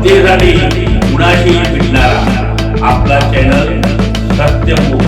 जनतेसाठी कुणाशी भेटणारा आपला चॅनल सत्यमुख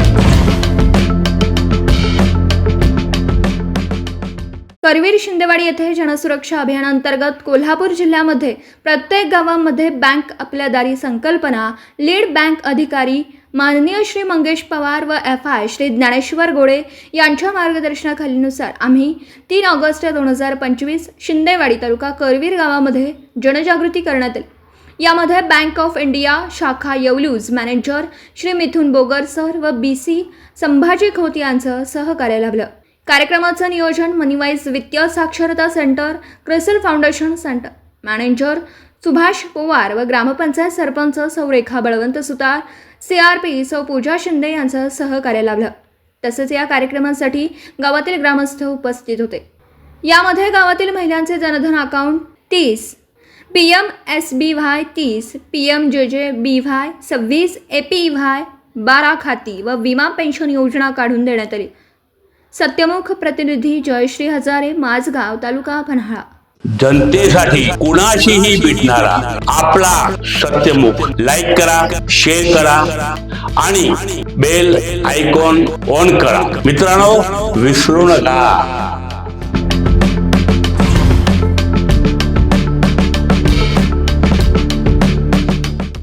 करवीर शिंदेवाडी येथे जनसुरक्षा अभियानांतर्गत कोल्हापूर जिल्ह्यामध्ये प्रत्येक गावामध्ये बँक आपल्या दारी संकल्पना लीड बँक अधिकारी माननीय श्री मंगेश पवार व एफ आय श्री ज्ञानेश्वर गोळे यांच्या मार्गदर्शनाखालीनुसार आम्ही तीन ऑगस्ट दोन हजार पंचवीस शिंदेवाडी तालुका करवीर गावामध्ये जनजागृती करण्यात आली. यामध्ये बँक ऑफ इंडिया शाखा येवलूज मॅनेजर श्री मिथुन बोगर सर व बी सी संभाजी खोत यांचं सहकार्य लाभलं. कार्यक्रमाचं नियोजन मनीवाईज वित्तीय साक्षरता centre CRISIL foundation centre manager Subhash Powar व gram panchayat sarpanch सौरेखा Balwant Sutar C R P सौ पूजा शिंदे यांचं सहकार्य लाभलं. तसेच या कार्यक्रमासाठी गावातील ग्रामस्थ उपस्थित होते. यामध्ये गावातील महिलांचे जनधन अकाउंट तीस P M S B Y तीस पी एम जे जे बी व्हाय सव्वीस ए पी व्हाय बारा खाती व विमा पेन्शन योजना काढून देण्यात आली. सत्यमुख प्रतिनिधी जयश्री हजारे माझगाव तालुका पन्हाळा. जनतेसाठी कुणाशीही भेटणारा आपला सत्यमुख. लाईक करा शेअर करा आणि बेल आयकॉन ऑन करा. मित्रांनो विसरू नका.